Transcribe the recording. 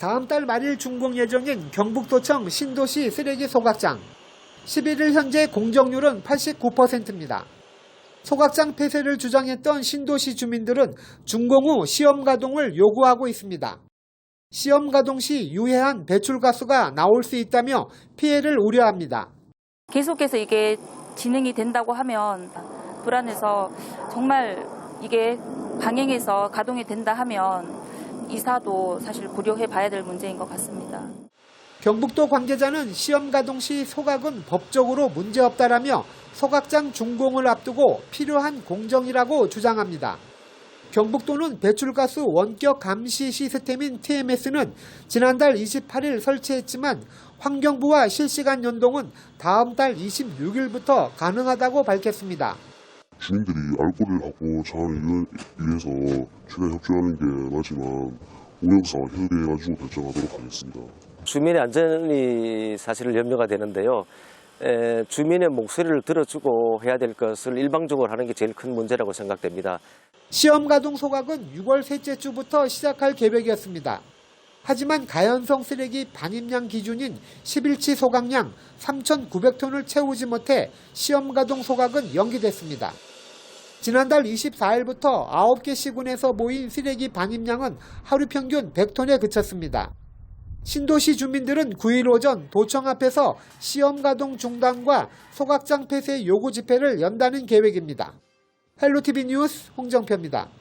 다음 달 말일 준공 예정인 경북도청 신도시 쓰레기 소각장. 11일 현재 공정률은 89%입니다. 소각장 폐쇄를 주장했던 신도시 주민들은 준공 후 시험 가동을 요구하고 있습니다. 시험 가동 시 유해한 배출가스가 나올 수 있다며 피해를 우려합니다. 계속해서 이게 진행이 된다고 하면 불안해서 정말 이게 방향에서 가동이 된다 하면 이사도 사실 고려해 봐야 될 문제인 것 같습니다. 경북도 관계자는 시험 가동 시 소각은 법적으로 문제없다라며 소각장 준공을 앞두고 필요한 공정이라고 주장합니다. 경북도는 배출가스 원격 감시 시스템인 TMS는 지난달 28일 설치했지만 환경부와 실시간 연동은 다음 달 26일부터 가능하다고 밝혔습니다. 주민들이 알코올을 하고 자원을 위해서 최대한 협조하는 게 맞지만 운영사와 협의해가지고 결정하도록 하겠습니다. 주민의 안전이 사실 염려가 되는데요. 에, 주민의 목소리를 들어주고 해야 될 것을 일방적으로 하는 게 제일 큰 문제라고 생각됩니다. 시험 가동 소각은 6월 셋째 주부터 시작할 계획이었습니다. 하지만 가연성 쓰레기 반입량 기준인 11치 소각량 3,900톤을 채우지 못해 시험 가동 소각은 연기됐습니다. 지난달 24일부터 9개 시군에서 모인 쓰레기 반입량은 하루 평균 100톤에 그쳤습니다. 신도시 주민들은 9일 오전 도청 앞에서 시험 가동 중단과 소각장 폐쇄 요구 집회를 연다는 계획입니다. 헬로티비 뉴스 홍정표입니다.